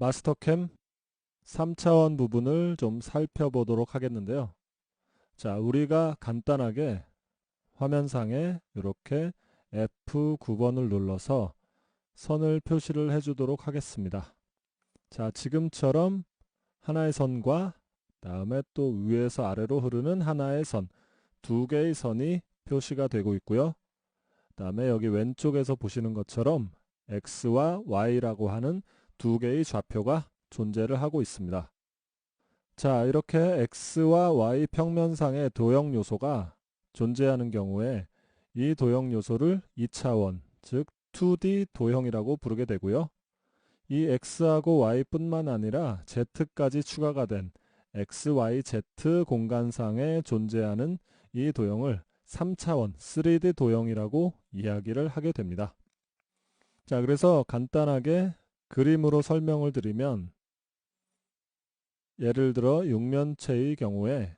마스터캠 3차원 부분을 좀 살펴보도록 하겠는데요. 자, 우리가 간단하게 화면상에 이렇게 F9번을 눌러서 선을 표시를 해주도록 하겠습니다. 자, 지금처럼 하나의 선과 다음에 또 위에서 아래로 흐르는 하나의 선, 두 개의 선이 표시가 되고 있고요. 다음에 여기 왼쪽에서 보시는 것처럼 X와 Y라고 하는 두 개의 좌표가 존재를 하고 있습니다. 자, 이렇게 X와 Y 평면상의 도형 요소가 존재하는 경우에 이 도형 요소를 2차원, 즉 2D 도형이라고 부르게 되고요. 이 X하고 Y뿐만 아니라 Z까지 추가가 된 X, Y, Z 공간상에 존재하는 이 도형을 3차원 3D 도형이라고 이야기를 하게 됩니다. 자, 그래서 간단하게 그림으로 설명을 드리면 예를 들어 육면체의 경우에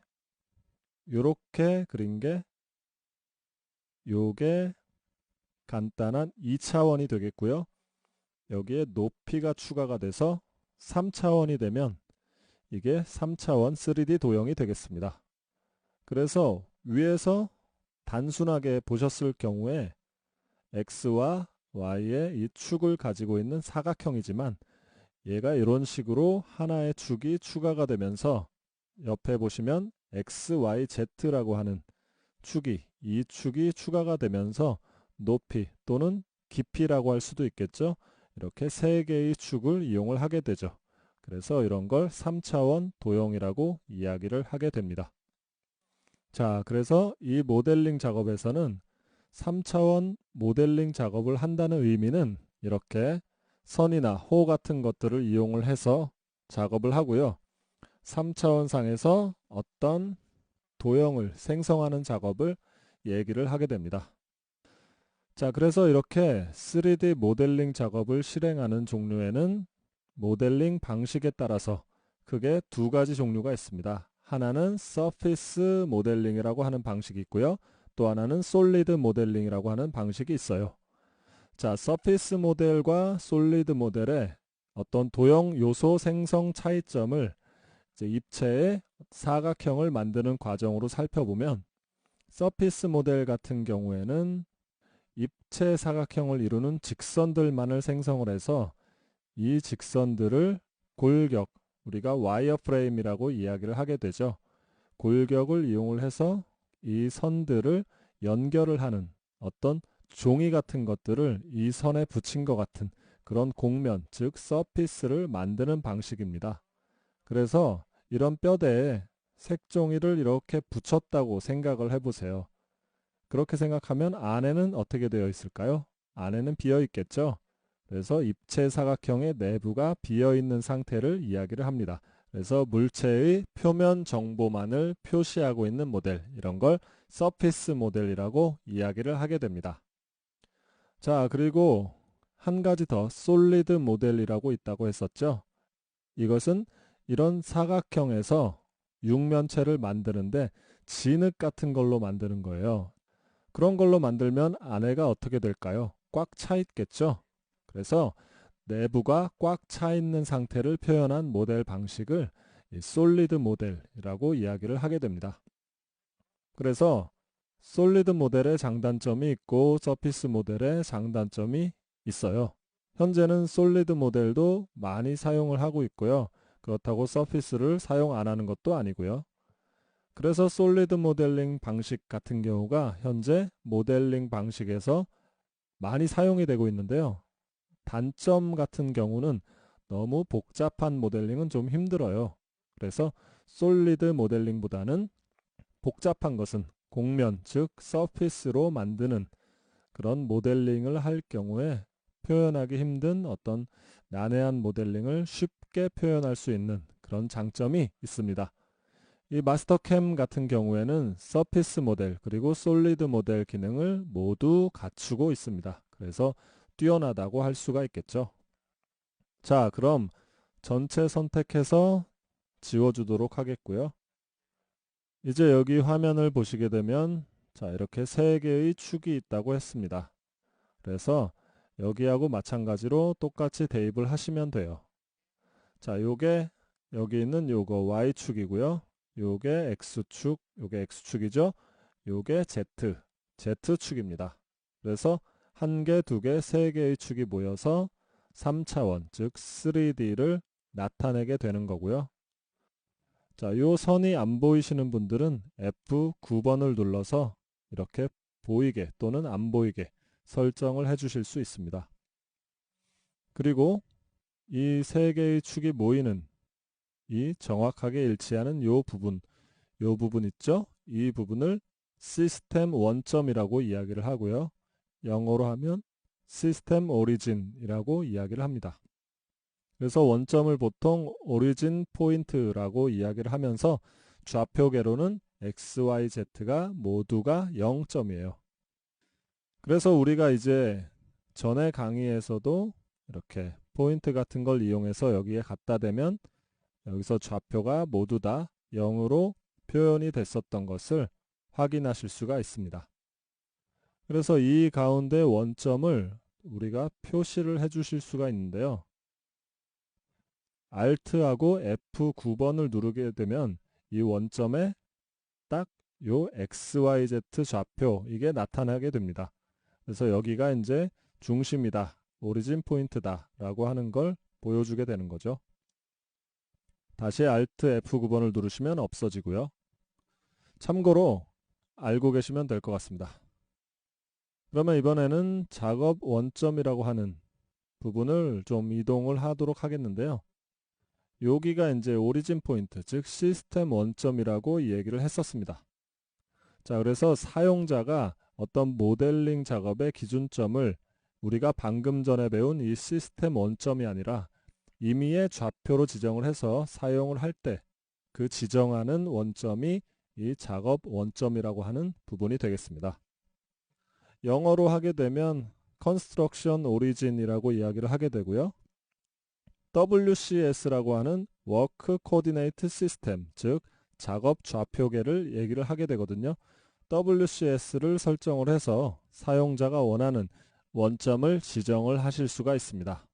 이렇게 그린 게 요게 간단한 2차원이 되겠고요. 여기에 높이가 추가가 돼서 3차원이 되면 이게 3차원 3D 도형이 되겠습니다. 그래서 위에서 단순하게 보셨을 경우에 x와 y의 이 축을 가지고 있는 사각형이지만 얘가 이런 식으로 하나의 축이 추가가 되면서 옆에 보시면 x, y, z라고 하는 축이 이 축이 추가가 되면서 높이 또는 깊이라고 할 수도 있겠죠. 이렇게 세 개의 축을 이용을 하게 되죠. 그래서 이런 걸 3차원 도형이라고 이야기를 하게 됩니다. 자, 그래서 이 모델링 작업에서는 3차원 모델링 작업을 한다는 의미는 이렇게 선이나 호 같은 것들을 이용을 해서 작업을 하고요. 3차원 상에서 어떤 도형을 생성하는 작업을 얘기를 하게 됩니다. 자, 그래서 이렇게 3D 모델링 작업을 실행하는 종류에는 모델링 방식에 따라서 크게 두 가지 종류가 있습니다. 하나는 서피스 모델링이라고 하는 방식이 있고요. 또 하나는 솔리드 모델링이라고 하는 방식이 있어요. 자, 서피스 모델과 솔리드 모델의 어떤 도형 요소 생성 차이점을 입체의 사각형을 만드는 과정으로 살펴보면 서피스 모델 같은 경우에는 입체 사각형을 이루는 직선들만을 생성을 해서 이 직선들을 골격, 우리가 와이어 프레임이라고 이야기를 하게 되죠. 골격을 이용을 해서 이 선들을 연결을 하는 어떤 종이 같은 것들을 이 선에 붙인 것 같은 그런 곡면, 즉 서피스를 만드는 방식입니다. 그래서 이런 뼈대에 색종이를 이렇게 붙였다고 생각을 해보세요. 그렇게 생각하면 안에는 어떻게 되어 있을까요? 안에는 비어 있겠죠. 그래서 입체 사각형의 내부가 비어 있는 상태를 이야기를 합니다. 그래서 물체의 표면 정보만을 표시하고 있는 모델 이런 걸 서피스 모델이라고 이야기를 하게 됩니다. 자 그리고 한 가지 더 솔리드 모델이라고 있다고 했었죠. 이것은 이런 사각형에서 육면체를 만드는데 진흙 같은 걸로 만드는 거예요. 그런 걸로 만들면 안에가 어떻게 될까요? 꽉 차 있겠죠? 그래서 내부가 꽉 차 있는 상태를 표현한 모델 방식을 솔리드 모델이라고 이야기를 하게 됩니다. 그래서 솔리드 모델의 장단점이 있고 서피스 모델의 장단점이 있어요. 현재는 솔리드 모델도 많이 사용을 하고 있고요. 그렇다고 서피스를 사용 안 하는 것도 아니고요. 그래서 솔리드 모델링 방식 같은 경우가 현재 모델링 방식에서 많이 사용이 되고 있는데요. 단점 같은 경우는 너무 복잡한 모델링은 좀 힘들어요. 그래서 솔리드 모델링보다는 복잡한 것은 곡면, 즉 서피스로 만드는 그런 모델링을 할 경우에 표현하기 힘든 어떤 난해한 모델링을 쉽게 표현할 수 있는 그런 장점이 있습니다. 이 마스터캠 같은 경우에는 서피스 모델 그리고 솔리드 모델 기능을 모두 갖추고 있습니다. 그래서 뛰어나다고 할 수가 있겠죠. 자 그럼 전체 선택해서 지워주도록 하겠고요. 이제 여기 화면을 보시게 되면 자 이렇게 세 개의 축이 있다고 했습니다. 그래서 여기하고 마찬가지로 똑같이 대입을 하시면 돼요. 자, 요게 여기 있는 요거 y축이고요. 요게 x축, 요게 x축이죠. 요게 z, z축입니다. 그래서 한 개, 두 개, 세 개의 축이 모여서 3차원, 즉 3D를 나타내게 되는 거고요. 자, 요 선이 안 보이시는 분들은 F9번을 눌러서 이렇게 보이게 또는 안 보이게 설정을 해 주실 수 있습니다. 그리고 이 세 개의 축이 모이는 이 정확하게 일치하는 요 부분, 요 부분 있죠? 이 부분을 시스템 원점이라고 이야기를 하고요. 영어로 하면 시스템 오리진이라고 이야기를 합니다. 그래서 원점을 보통 오리진 포인트라고 이야기를 하면서 좌표계로는 x, y, z가 모두가 0점이에요. 그래서 우리가 이제 전에 강의에서도 이렇게 포인트 같은 걸 이용해서 여기에 갖다 대면 여기서 좌표가 모두 다 0으로 표현이 됐었던 것을 확인하실 수가 있습니다. 그래서 이 가운데 원점을 우리가 표시를 해 주실 수가 있는데요. Alt하고 F9번을 누르게 되면 이 원점에 딱 요 XYZ 좌표 이게 나타나게 됩니다. 그래서 여기가 이제 중심이다. 오리진 포인트다. 라고 하는 걸 보여주게 되는 거죠. 다시 Alt F9번을 누르시면 없어지고요. 참고로 알고 계시면 될 것 같습니다. 그러면 이번에는 작업 원점이라고 하는 부분을 좀 이동을 하도록 하겠는데요. 여기가 이제 오리진 포인트, 즉 시스템 원점이라고 이 얘기를 했었습니다. 자, 그래서 사용자가 어떤 모델링 작업의 기준점을 우리가 방금 전에 배운 이 시스템 원점이 아니라 임의의 좌표로 지정을 해서 사용을 할 때 그 지정하는 원점이 이 작업 원점이라고 하는 부분이 되겠습니다. 영어로 하게 되면 Construction Origin이라고 이야기를 하게 되고요. WCS라고 하는 Work Coordinate System, 즉 작업 좌표계를 얘기를 하게 되거든요. WCS를 설정을 해서 사용자가 원하는 원점을 지정을 하실 수가 있습니다.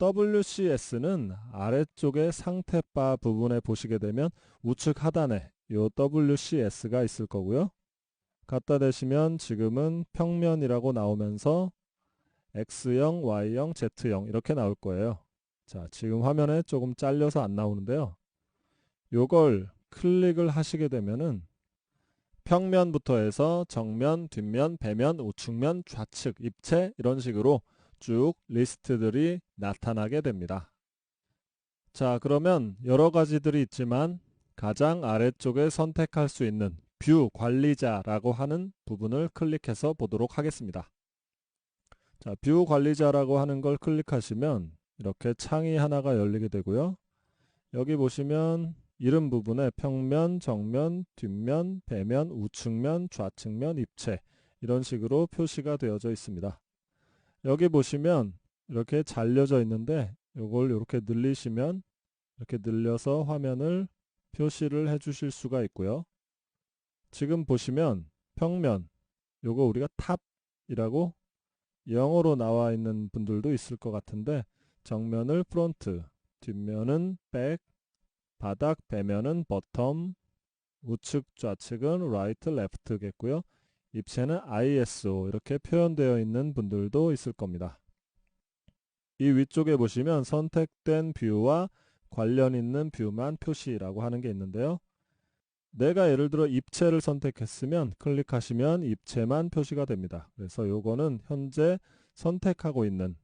WCS는 아래쪽의 상태바 부분에 보시게 되면 우측 하단에 이 WCS가 있을 거고요. 갖다 대시면 지금은 평면이라고 나오면서 X형, Y형, Z형 이렇게 나올 거예요. 자, 지금 화면에 조금 잘려서 안 나오는데요. 요걸 클릭을 하시게 되면은 평면부터 해서 정면, 뒷면, 배면, 우측면, 좌측, 입체 이런 식으로 쭉 리스트들이 나타나게 됩니다. 자, 그러면 여러 가지들이 있지만 가장 아래쪽에 선택할 수 있는 뷰 관리자라고 하는 부분을 클릭해서 보도록 하겠습니다. 자, 뷰 관리자라고 하는 걸 클릭하시면 이렇게 창이 하나가 열리게 되고요. 여기 보시면 이름 부분에 평면, 정면, 뒷면, 배면, 우측면, 좌측면, 입체 이런 식으로 표시가 되어져 있습니다. 여기 보시면 이렇게 잘려져 있는데 이걸 이렇게 늘리시면 이렇게 늘려서 화면을 표시를 해 주실 수가 있고요. 지금 보시면 평면 요거 우리가 탑이라고 영어로 나와 있는 분들도 있을 것 같은데 정면을 프론트, 뒷면은 백, 바닥 배면은 버텀, 우측 좌측은 라이트 레프트겠고요. 입체는 ISO 이렇게 표현되어 있는 분들도 있을 겁니다. 이 위쪽에 보시면 선택된 뷰와 관련 있는 뷰만 표시라고 하는 게 있는데요. 내가 예를 들어 입체를 선택했으면 클릭하시면 입체만 표시가 됩니다. 그래서 요거는 현재 선택하고 있는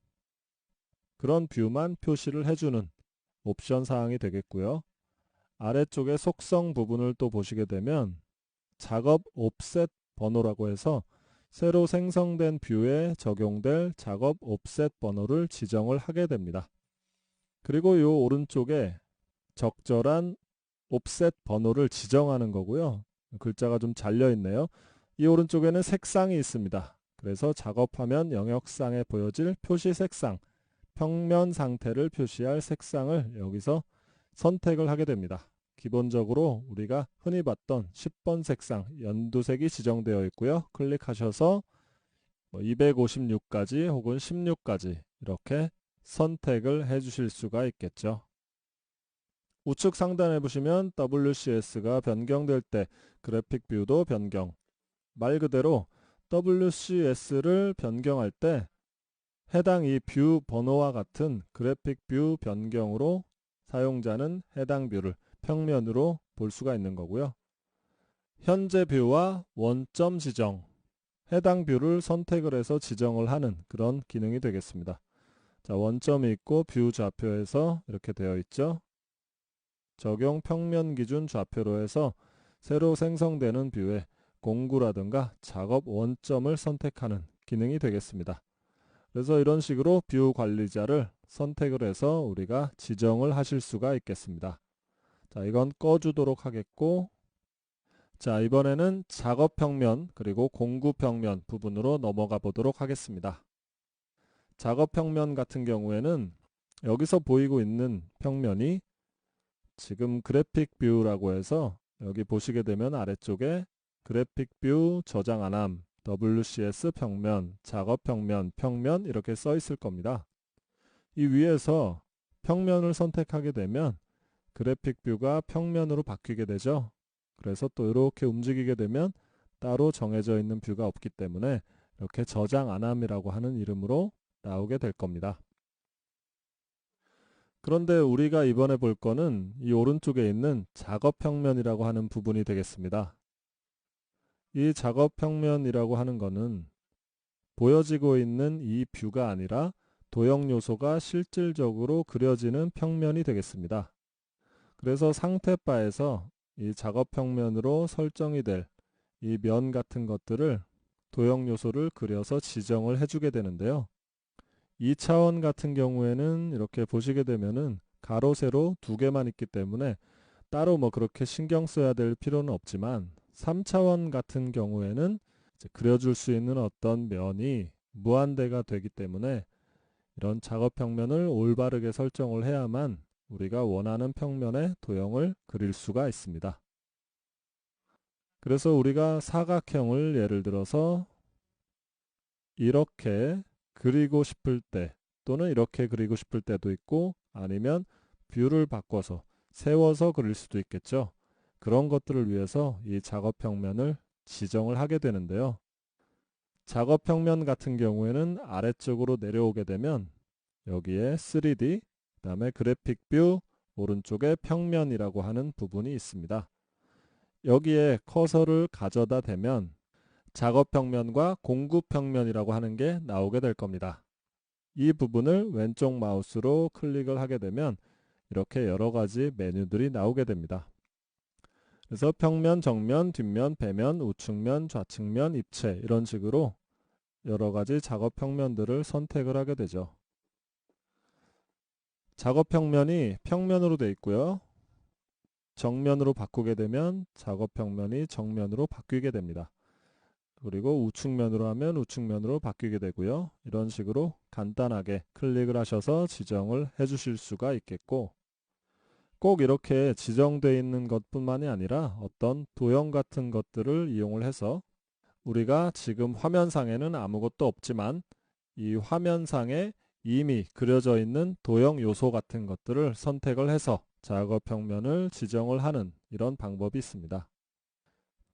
그런 뷰만 표시를 해주는 옵션 사항이 되겠고요. 아래쪽에 속성 부분을 또 보시게 되면 작업 옵셋 번호라고 해서 새로 생성된 뷰에 적용될 작업 옵셋 번호를 지정을 하게 됩니다. 그리고 이 오른쪽에 적절한 옵셋 번호를 지정하는 거고요. 글자가 좀 잘려 있네요. 이 오른쪽에는 색상이 있습니다. 그래서 작업하면 영역상에 보여질 표시 색상, 평면 상태를 표시할 색상을 여기서 선택을 하게 됩니다. 기본적으로 우리가 흔히 봤던 10번 색상 연두색이 지정되어 있고요. 클릭하셔서 256까지 뭐 혹은 16까지 이렇게 선택을 해 주실 수가 있겠죠. 우측 상단에 보시면 WCS가 변경될 때 그래픽 뷰도 변경. 말 그대로 WCS를 변경할 때 해당 이 뷰 번호와 같은 그래픽 뷰 변경으로 사용자는 해당 뷰를 평면으로 볼 수가 있는 거고요. 현재 뷰와 원점 지정, 해당 뷰를 선택을 해서 지정을 하는 그런 기능이 되겠습니다. 자, 원점이 있고 뷰 좌표에서 이렇게 되어 있죠. 적용 평면 기준 좌표로 해서 새로 생성되는 뷰에 공구라든가 작업 원점을 선택하는 기능이 되겠습니다. 그래서 이런 식으로 뷰 관리자를 선택을 해서 우리가 지정을 하실 수가 있겠습니다. 자, 이건 꺼주도록 하겠고 자, 이번에는 작업 평면 그리고 공구 평면 부분으로 넘어가 보도록 하겠습니다. 작업 평면 같은 경우에는 여기서 보이고 있는 평면이 지금 그래픽 뷰라고 해서 여기 보시게 되면 아래쪽에 그래픽 뷰 저장 안함 WCS 평면, 작업 평면, 평면 이렇게 써 있을 겁니다. 이 위에서 평면을 선택하게 되면 그래픽 뷰가 평면으로 바뀌게 되죠. 그래서 또 이렇게 움직이게 되면 따로 정해져 있는 뷰가 없기 때문에 이렇게 저장 안함이라고 하는 이름으로 나오게 될 겁니다. 그런데 우리가 이번에 볼 거는 이 오른쪽에 있는 작업 평면이라고 하는 부분이 되겠습니다. 이 작업 평면이라고 하는 것은 보여지고 있는 이 뷰가 아니라 도형 요소가 실질적으로 그려지는 평면이 되겠습니다. 그래서 상태 바에서 이 작업 평면으로 설정이 될 이 면 같은 것들을 도형 요소를 그려서 지정을 해주게 되는데요. 2차원 같은 경우에는 이렇게 보시게 되면은 가로 세로 두 개만 있기 때문에 따로 뭐 그렇게 신경 써야 될 필요는 없지만 3차원 같은 경우에는 그려줄 수 있는 어떤 면이 무한대가 되기 때문에 이런 작업 평면을 올바르게 설정을 해야만 우리가 원하는 평면의 도형을 그릴 수가 있습니다. 그래서 우리가 사각형을 예를 들어서 이렇게 그리고 싶을 때 또는 이렇게 그리고 싶을 때도 있고 아니면 뷰를 바꿔서 세워서 그릴 수도 있겠죠. 그런 것들을 위해서 이 작업 평면을 지정을 하게 되는데요. 작업 평면 같은 경우에는 아래쪽으로 내려오게 되면 여기에 3D, 그 다음에 그래픽 뷰, 오른쪽에 평면이라고 하는 부분이 있습니다. 여기에 커서를 가져다 대면 작업 평면과 공구 평면이라고 하는 게 나오게 될 겁니다. 이 부분을 왼쪽 마우스로 클릭을 하게 되면 이렇게 여러 가지 메뉴들이 나오게 됩니다. 그래서 평면, 정면, 뒷면, 배면, 우측면, 좌측면, 입체 이런 식으로 여러 가지 작업 평면들을 선택을 하게 되죠. 작업 평면이 평면으로 되어 있고요. 정면으로 바꾸게 되면 작업 평면이 정면으로 바뀌게 됩니다. 그리고 우측면으로 하면 우측면으로 바뀌게 되고요. 이런 식으로 간단하게 클릭을 하셔서 지정을 해 주실 수가 있겠고 꼭 이렇게 지정되어 있는 것뿐만이 아니라 어떤 도형 같은 것들을 이용을 해서 우리가 지금 화면상에는 아무것도 없지만 이 화면상에 이미 그려져 있는 도형 요소 같은 것들을 선택을 해서 작업 평면을 지정을 하는 이런 방법이 있습니다.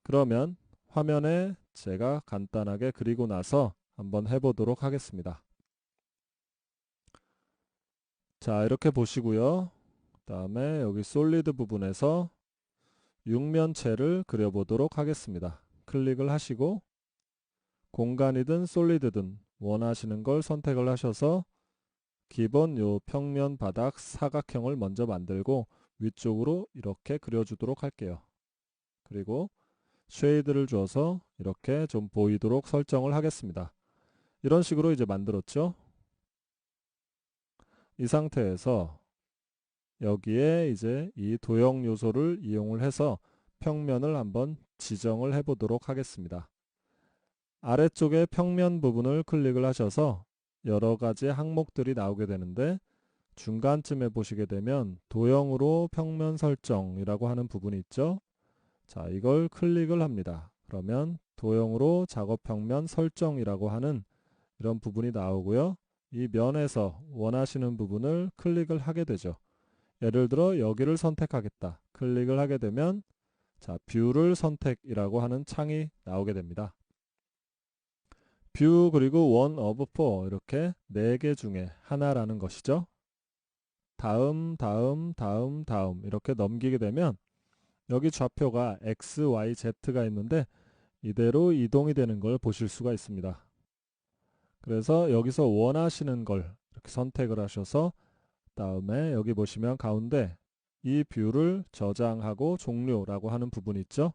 그러면 화면에 제가 간단하게 그리고 나서 한번 해보도록 하겠습니다. 자 이렇게 보시고요. 그 다음에 여기 솔리드 부분에서 육면체를 그려보도록 하겠습니다. 클릭을 하시고 공간이든 솔리드든 원하시는 걸 선택을 하셔서 기본 요 평면 바닥 사각형을 먼저 만들고 위쪽으로 이렇게 그려주도록 할게요. 그리고 쉐이드를 줘서 이렇게 좀 보이도록 설정을 하겠습니다. 이런 식으로 이제 만들었죠. 이 상태에서 여기에 이제 이 도형 요소를 이용을 해서 평면을 한번 지정을 해 보도록 하겠습니다. 아래쪽에 평면 부분을 클릭을 하셔서 여러 가지 항목들이 나오게 되는데 중간쯤에 보시게 되면 도형으로 평면 설정이라고 하는 부분이 있죠. 자, 이걸 클릭을 합니다. 그러면 도형으로 작업 평면 설정이라고 하는 이런 부분이 나오고요. 이 면에서 원하시는 부분을 클릭을 하게 되죠. 예를 들어 여기를 선택하겠다. 클릭을 하게 되면 자, 뷰를 선택이라고 하는 창이 나오게 됩니다. 뷰 그리고 원 오브 포 이렇게 네 개 중에 하나라는 것이죠. 다음 다음 다음 다음 이렇게 넘기게 되면 여기 좌표가 x, y, z가 있는데 이대로 이동이 되는 걸 보실 수가 있습니다. 그래서 여기서 원하시는 걸 이렇게 선택을 하셔서 다음에 여기 보시면 가운데 이 뷰를 저장하고 종료라고 하는 부분 있죠.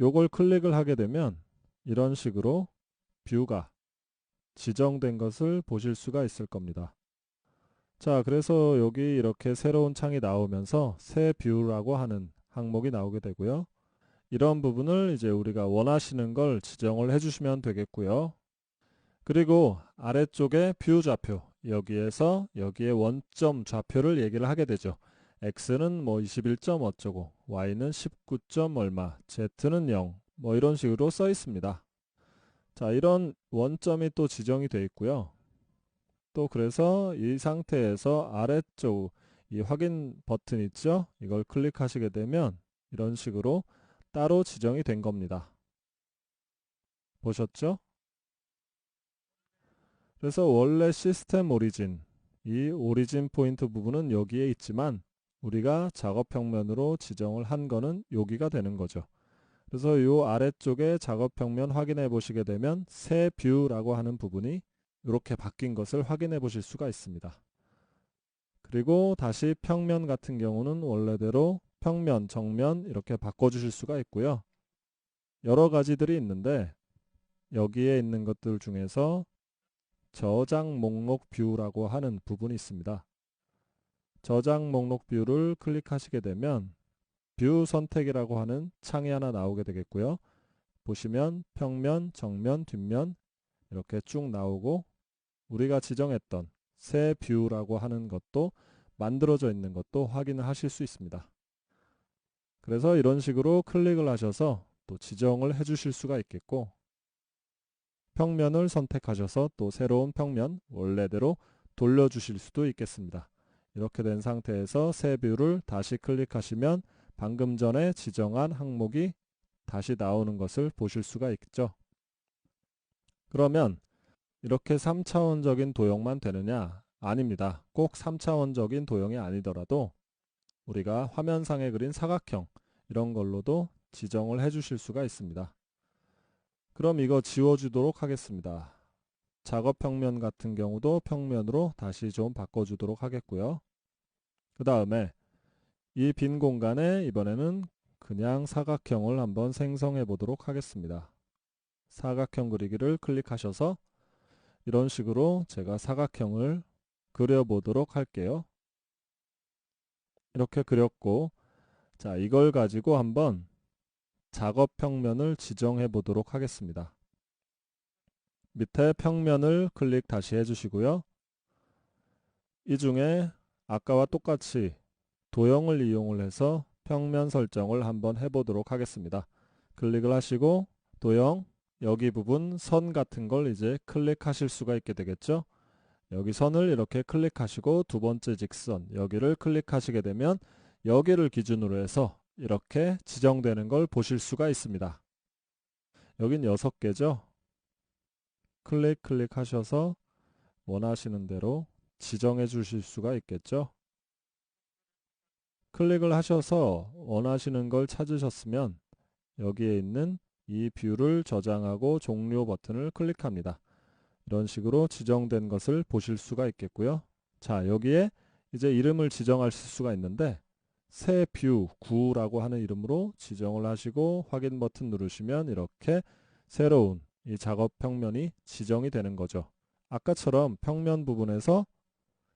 요걸 클릭을 하게 되면 이런 식으로 뷰가 지정된 것을 보실 수가 있을 겁니다. 자, 그래서 여기 이렇게 새로운 창이 나오면서 새 뷰라고 하는 항목이 나오게 되고요. 이런 부분을 이제 우리가 원하시는 걸 지정을 해주시면 되겠고요. 그리고 아래쪽에 뷰 좌표 여기에서 여기에 원점 좌표를 얘기를 하게 되죠. x는 뭐 21점 어쩌고 y는 19점 얼마 z는 0 뭐 이런 식으로 써 있습니다. 자 이런 원점이 또 지정이 되어 있고요. 또 그래서 이 상태에서 아래쪽 이 확인 버튼 있죠? 이걸 클릭하시게 되면 이런 식으로 따로 지정이 된 겁니다. 보셨죠? 그래서 원래 시스템 오리진 이 오리진 포인트 부분은 여기에 있지만 우리가 작업 평면으로 지정을 한 거는 여기가 되는 거죠. 그래서 이 아래쪽에 작업 평면 확인해 보시게 되면 새 뷰라고 하는 부분이 이렇게 바뀐 것을 확인해 보실 수가 있습니다. 그리고 다시 평면 같은 경우는 원래대로 평면, 정면 이렇게 바꿔주실 수가 있고요. 여러 가지들이 있는데 여기에 있는 것들 중에서 저장 목록 뷰라고 하는 부분이 있습니다. 저장 목록 뷰를 클릭하시게 되면 뷰 선택이라고 하는 창이 하나 나오게 되겠고요. 보시면 평면, 정면, 뒷면 이렇게 쭉 나오고 우리가 지정했던 새 뷰라고 하는 것도 만들어져 있는 것도 확인을 하실 수 있습니다. 그래서 이런 식으로 클릭을 하셔서 또 지정을 해 주실 수가 있겠고 평면을 선택하셔서 또 새로운 평면 원래대로 돌려 주실 수도 있겠습니다. 이렇게 된 상태에서 새 뷰를 다시 클릭하시면 방금 전에 지정한 항목이 다시 나오는 것을 보실 수가 있죠. 그러면 이렇게 3차원적인 도형만 되느냐? 아닙니다. 꼭 3차원적인 도형이 아니더라도 우리가 화면상에 그린 사각형 이런 걸로도 지정을 해 주실 수가 있습니다. 그럼 이거 지워주도록 하겠습니다. 작업 평면 같은 경우도 평면으로 다시 좀 바꿔주도록 하겠고요. 그 다음에 이 빈 공간에 이번에는 그냥 사각형을 한번 생성해 보도록 하겠습니다. 사각형 그리기를 클릭하셔서 이런 식으로 제가 사각형을 그려보도록 할게요. 이렇게 그렸고 자 이걸 가지고 한번 작업 평면을 지정해 보도록 하겠습니다. 밑에 평면을 클릭 다시 해주시고요. 이 중에 아까와 똑같이 도형을 이용을 해서 평면 설정을 한번 해보도록 하겠습니다. 클릭을 하시고 도형 여기 부분 선 같은 걸 이제 클릭하실 수가 있게 되겠죠. 여기 선을 이렇게 클릭하시고 두 번째 직선 여기를 클릭하시게 되면 여기를 기준으로 해서 이렇게 지정되는 걸 보실 수가 있습니다. 여긴 6개죠. 클릭 클릭하셔서 원하시는 대로 지정해 주실 수가 있겠죠. 클릭을 하셔서 원하시는 걸 찾으셨으면 여기에 있는 이 뷰를 저장하고 종료 버튼을 클릭합니다. 이런 식으로 지정된 것을 보실 수가 있겠고요. 자 여기에 이제 이름을 지정하실 수가 있는데 새뷰 9라고 하는 이름으로 지정을 하시고 확인 버튼 누르시면 이렇게 새로운 이 작업 평면이 지정이 되는 거죠. 아까처럼 평면 부분에서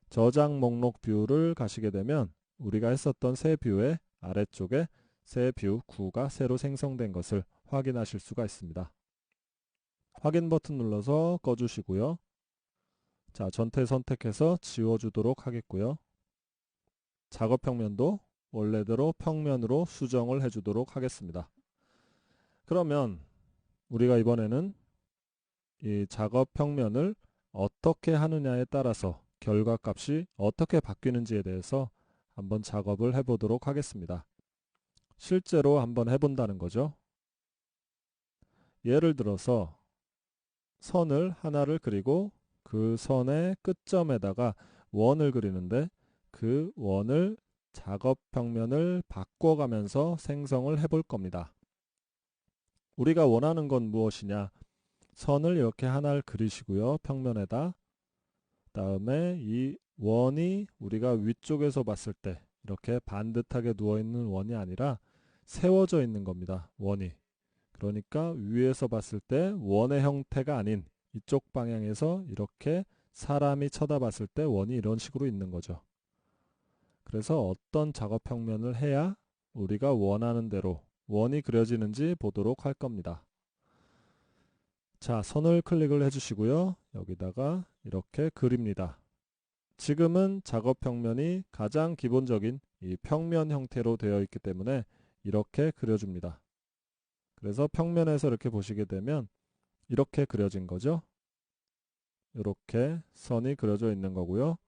저장 목록 뷰를 가시게 되면 우리가 했었던 새 뷰의 아래쪽에 새 뷰 9가 새로 생성된 것을 확인하실 수가 있습니다. 확인 버튼 눌러서 꺼주시고요. 자, 전체 선택해서 지워주도록 하겠고요. 작업 평면도 원래대로 평면으로 수정을 해주도록 하겠습니다. 그러면 우리가 이번에는 이 작업 평면을 어떻게 하느냐에 따라서 결과 값이 어떻게 바뀌는지에 대해서 한번 작업을 해보도록 하겠습니다. 실제로 한번 해본다는 거죠. 예를 들어서 선을 하나를 그리고 그 선의 끝점에다가 원을 그리는데 그 원을 작업 평면을 바꿔가면서 생성을 해볼 겁니다. 우리가 원하는 건 무엇이냐? 선을 이렇게 하나를 그리시고요. 평면에다. 다음에 이 원이 우리가 위쪽에서 봤을 때 이렇게 반듯하게 누워있는 원이 아니라 세워져 있는 겁니다. 원이. 그러니까 위에서 봤을 때 원의 형태가 아닌 이쪽 방향에서 이렇게 사람이 쳐다봤을 때 원이 이런 식으로 있는 거죠. 그래서 어떤 작업 평면을 해야 우리가 원하는 대로 원이 그려지는지 보도록 할 겁니다. 자, 선을 클릭을 해주시고요. 여기다가 이렇게 그립니다. 지금은 작업 평면이 가장 기본적인 이 평면 형태로 되어 있기 때문에 이렇게 그려줍니다. 그래서 평면에서 이렇게 보시게 되면 이렇게 그려진 거죠. 이렇게 선이 그려져 있는 거고요.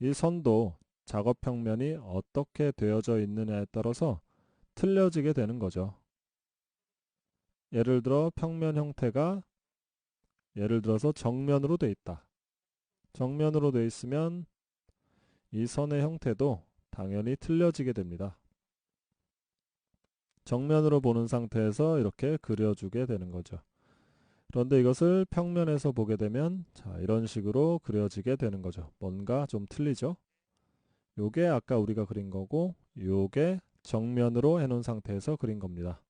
이 선도 작업 평면이 어떻게 되어져 있느냐에 따라서 틀려지게 되는 거죠. 예를 들어 평면 형태가 예를 들어서 정면으로 돼 있다. 정면으로 돼 있으면 이 선의 형태도 당연히 틀려지게 됩니다. 정면으로 보는 상태에서 이렇게 그려주게 되는 거죠. 그런데 이것을 평면에서 보게 되면 자 이런 식으로 그려지게 되는 거죠. 뭔가 좀 틀리죠? 요게 아까 우리가 그린 거고 요게 정면으로 해놓은 상태에서 그린 겁니다.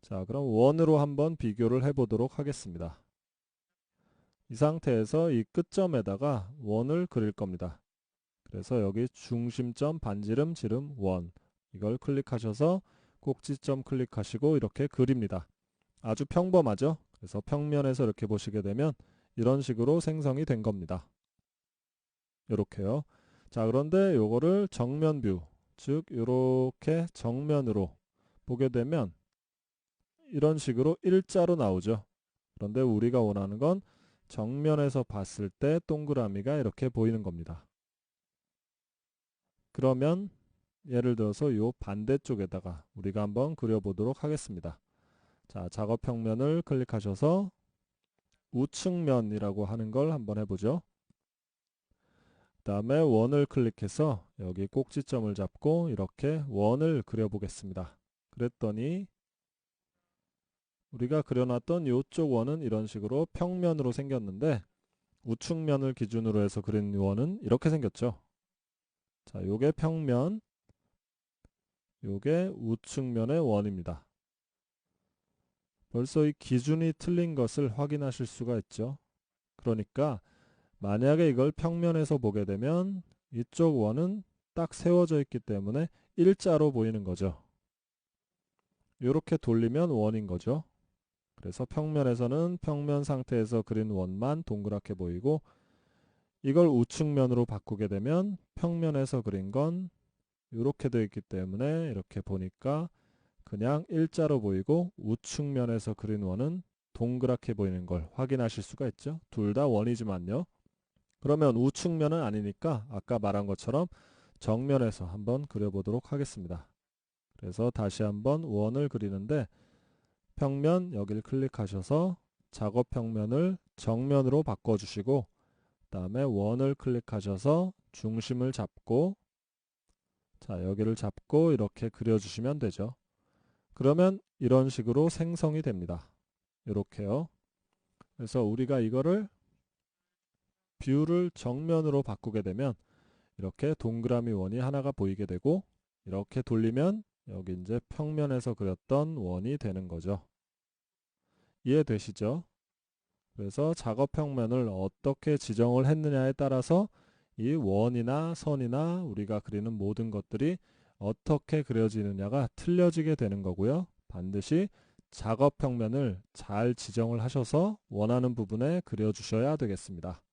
자 그럼 원으로 한번 비교를 해보도록 하겠습니다. 이 상태에서 이 끝점에다가 원을 그릴 겁니다. 그래서 여기 중심점 반지름 지름 원 이걸 클릭하셔서 꼭지점 클릭하시고 이렇게 그립니다. 아주 평범하죠? 그래서 평면에서 이렇게 보시게 되면 이런 식으로 생성이 된 겁니다. 이렇게요. 자 그런데 요거를 정면 뷰, 즉 이렇게 정면으로 보게 되면 이런 식으로 일자로 나오죠. 그런데 우리가 원하는 건 정면에서 봤을 때 동그라미가 이렇게 보이는 겁니다. 그러면 예를 들어서 요 반대쪽에다가 우리가 한번 그려보도록 하겠습니다. 자, 작업 평면을 클릭하셔서 우측면이라고 하는 걸 한번 해보죠. 그 다음에 원을 클릭해서 여기 꼭지점을 잡고 이렇게 원을 그려보겠습니다. 그랬더니 우리가 그려놨던 이쪽 원은 이런 식으로 평면으로 생겼는데 우측면을 기준으로 해서 그린 원은 이렇게 생겼죠. 자, 요게 평면, 요게 우측면의 원입니다. 벌써 이 기준이 틀린 것을 확인하실 수가 있죠. 그러니까 만약에 이걸 평면에서 보게 되면 이쪽 원은 딱 세워져 있기 때문에 일자로 보이는 거죠. 이렇게 돌리면 원인 거죠. 그래서 평면에서는 평면 상태에서 그린 원만 동그랗게 보이고 이걸 우측면으로 바꾸게 되면 평면에서 그린 건 이렇게 되어 있기 때문에 이렇게 보니까 그냥 일자로 보이고 우측면에서 그린 원은 동그랗게 보이는 걸 확인하실 수가 있죠. 둘 다 원이지만요. 그러면 우측면은 아니니까 아까 말한 것처럼 정면에서 한번 그려보도록 하겠습니다. 그래서 다시 한번 원을 그리는데 평면 여기를 클릭하셔서 작업 평면을 정면으로 바꿔주시고 그 다음에 원을 클릭하셔서 중심을 잡고 자 여기를 잡고 이렇게 그려주시면 되죠. 그러면 이런 식으로 생성이 됩니다. 이렇게요. 그래서 우리가 이거를 뷰를 정면으로 바꾸게 되면 이렇게 동그라미 원이 하나가 보이게 되고 이렇게 돌리면 여기 이제 평면에서 그렸던 원이 되는 거죠. 이해되시죠? 그래서 작업 평면을 어떻게 지정을 했느냐에 따라서 이 원이나 선이나 우리가 그리는 모든 것들이 어떻게 그려지느냐가 틀려지게 되는 거고요. 반드시 작업 평면을 잘 지정을 하셔서 원하는 부분에 그려주셔야 되겠습니다.